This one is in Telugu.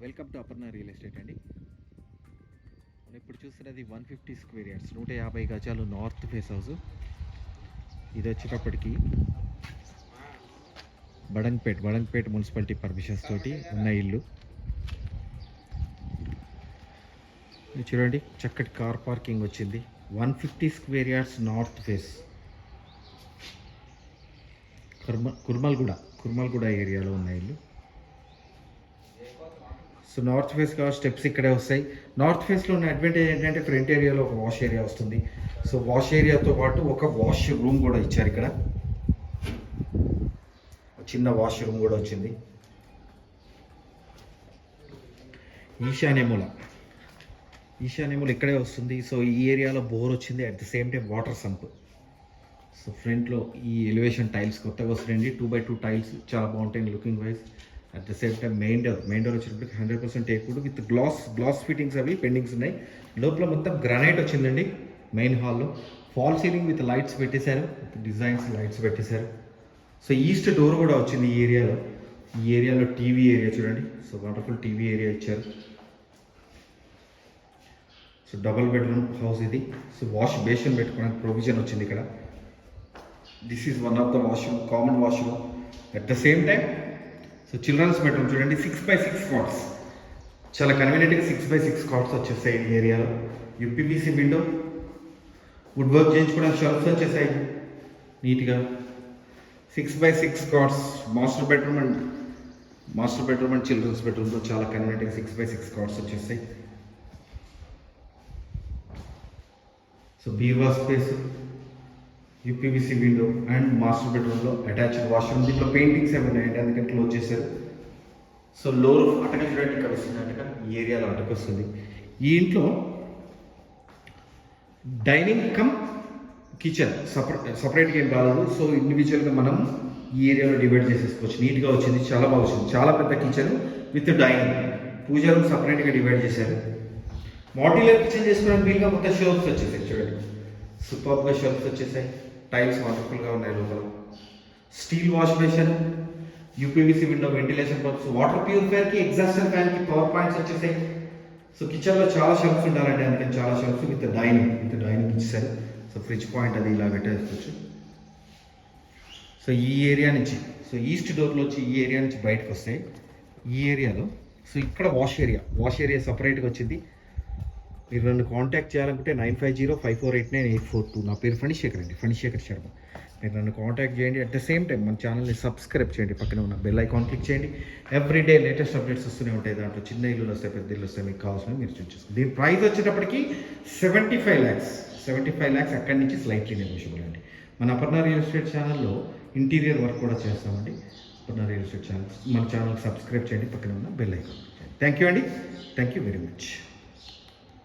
Welcome to Aparna real estate అండి. మనం ఇప్పుడు చూస్తున్నది వన్ ఫిఫ్టీ స్క్వేర్ యార్డ్స్ నూట యాభై గజాలు నార్త్ ఫేస్ హౌస్. ఇది వచ్చేటప్పటికి బడంగ్పేట్ బడంగ్పేట్ మున్సిపాలిటీ పర్మిషన్స్ తోటి ఉన్న ఇల్లు. చూడండి చక్కటి కార్ పార్కింగ్ వచ్చింది. One fifty square yards north face. Kurma Kurmalguda Kurmalguda ఏరియాలో ఉన్న ఇల్లు. సో నార్త్ ఫేస్ కాబట్టి స్టెప్స్ ఇక్కడే వస్తాయి. నార్త్ ఫేస్లో ఉన్న అడ్వాంటేజ్ ఏంటంటే ఫ్రంట్ ఏరియాలో ఒక వాష్ ఏరియా వస్తుంది. సో వాష్ ఏరియాతో పాటు ఒక వాష్ రూమ్ కూడా ఇచ్చారు ఇక్కడ. ఒక చిన్న వాష్ రూమ్ కూడా వచ్చింది. ఈశాన్యమూల. ఈశాన్యమూల ఇక్కడే వస్తుంది. సో ఈ ఏరియాలో బోర్ వచ్చింది. At the same time water sump so ఫ్రంట్లో ఈ ఎలివేషన్ టైల్స్ కొత్తగా వస్తున్నాయండి. టూ బై టూ టైల్స్ చాలా బాగుంటాయి looking wise at the same time main door main door వచ్చినప్పటికి hundred percent teakwood with glass glass fittings అవి పెండింగ్స్ ఉన్నాయి. లోపల మొత్తం గ్రానైట్ వచ్చిందండి మెయిన్ హాల్లో ఫాల్ సీలింగ్ విత్ లైట్స్ పెట్టేశారు డిజైన్స్ లైట్స్ పెట్టేశారు. సో ఈస్ట్ డోర్ కూడా వచ్చింది ఈ ఏరియాలో. ఈ ఏరియాలో టీవీ ఏరియా చూడండి. సో వండర్ఫుల్ టీవీ ఏరియా ఇచ్చారు. సో డబుల్ బెడ్రూమ్ హౌస్ ఇది. సో వాష్ బేషన్ పెట్టుకోవడానికి ప్రొవిజన్ వచ్చింది ఇక్కడ. This is one of the washroom common washroom at the same time so children's bedroom చూడండి సిక్స్ బై సిక్స్ కాట్స్ చాలా కన్వీనియంట్గా సిక్స్ బై సిక్స్ కాట్స్ వచ్చేస్తాయి ఈ ఏరియాలో యూపీబీసీ విండో వుడ్ వర్క్ చేయించుకోవడానికి షెల్ఫ్స్ వచ్చేసాయి. నీట్గా six by six cots master bedroom and master bedroom and children's బెడ్రూమ్లో చాలా కన్వీనియంట్గా సిక్స్ బై సిక్స్ కాట్స్ వచ్చేస్తాయి so బీవా space UPVC window and master బెడ్రూమ్లో అటాచ్డ్ వాష్రూమ్ దీంట్లో పెయింటింగ్స్ ఏమి ఉన్నాయండి అందుకని క్లోజ్ చేశారు. సో లోర్ అటక చూడండి ఇక్కడ వస్తుంది అటక ఈ ఏరియాలో అటక వస్తుంది. ఈ ఇంట్లో డైనింగ్ కమ్ కిచెన్ సపరేట్ సపరేట్గా ఏం కాలేదు సో ఇండివిజువల్గా మనం ఈ ఏరియాలో డివైడ్ చేసేసుకోవచ్చు. నీట్గా వచ్చింది చాలా బాగా వచ్చింది. చాలా పెద్ద kitchen with dining puja room సపరేట్గా డివైడ్ చేశారు. మాడ్యులర్ కిచెన్ చేసుకోవడానికి వీలుగా మొత్తం షోప్స్ వచ్చేసాయి చూడండి. సూపర్గా షోప్స్ వచ్చేసాయి. టైల్స్ వండర్ఫుల్గా ఉన్నాయి లోపల. Steel wash basin UPVC window ventilation purpose water ప్యూరిఫైర్కి exhauster ఫ్యాన్కి పవర్ పాయింట్స్ వచ్చేసాయి. సో కిచెన్లో చాలా షెల్ఫ్స్ ఉండాలండి అందుకని చాలా shelves with dining with dining ఇచ్చేసారు సో ఫ్రిడ్జ్ పాయింట్ అది ఇలా పెట్టేసుకోవచ్చు. సో ఈ ఏరియా నుంచి సో ఈస్ట్ డోర్లో వచ్చి ఈ ఏరియా నుంచి బయటకు వస్తాయి ఈ ఏరియాలో సో ఇక్కడ వాష్ ఏరియా వాష్ ఏరియా సపరేట్గా వచ్చింది. మీరు నన్ను కాంటాక్ట్ చేయాలనుకుంటే nine five zero five four eight nine eight four two. నా పేరు ఫణిశేఖర్ అండి ఫణిశేఖర్ శర్మ. మీరు నన్ను కాంటాక్ట్ చేయండి. అట్ ద సేమ్ టైం మన ఛానల్ని సబ్స్క్రైబ్ చేయండి. పక్కన ఉన్న బెల్ ఐకాన్ క్లిక్ చేయండి. ఎవ్రీ డే లేటెస్ట్ అప్డేట్స్ వస్తూనే ఉంటాయి. దాంట్లో చిన్న ఇల్లు వస్తాయి పెద్ద ఇల్లు వస్తాయి మీకు కావాల్సినవి మీరు చూస్ చేసుకోండి. దీని ప్రైస్ వచ్చేటప్పటికి seventy five lakhs seventy five lakhs అక్కడి నుంచి స్లైట్లీ నెగోషియబుల్ అండి. మన అపర్ణ రియల్ ఎస్టేట్ ఛానల్లో ఇంటీరియర్ వర్క్ కూడా చేస్తామండి. అపర్ణ రియల్ ఎస్టేట్ ఛానల్ మన ఛానల్ సబ్స్క్రైబ్ చేయండి. పక్కన ఉన్న బెల్ ఐకాన్ థ్యాంక్ యూ అండి. Thank you very much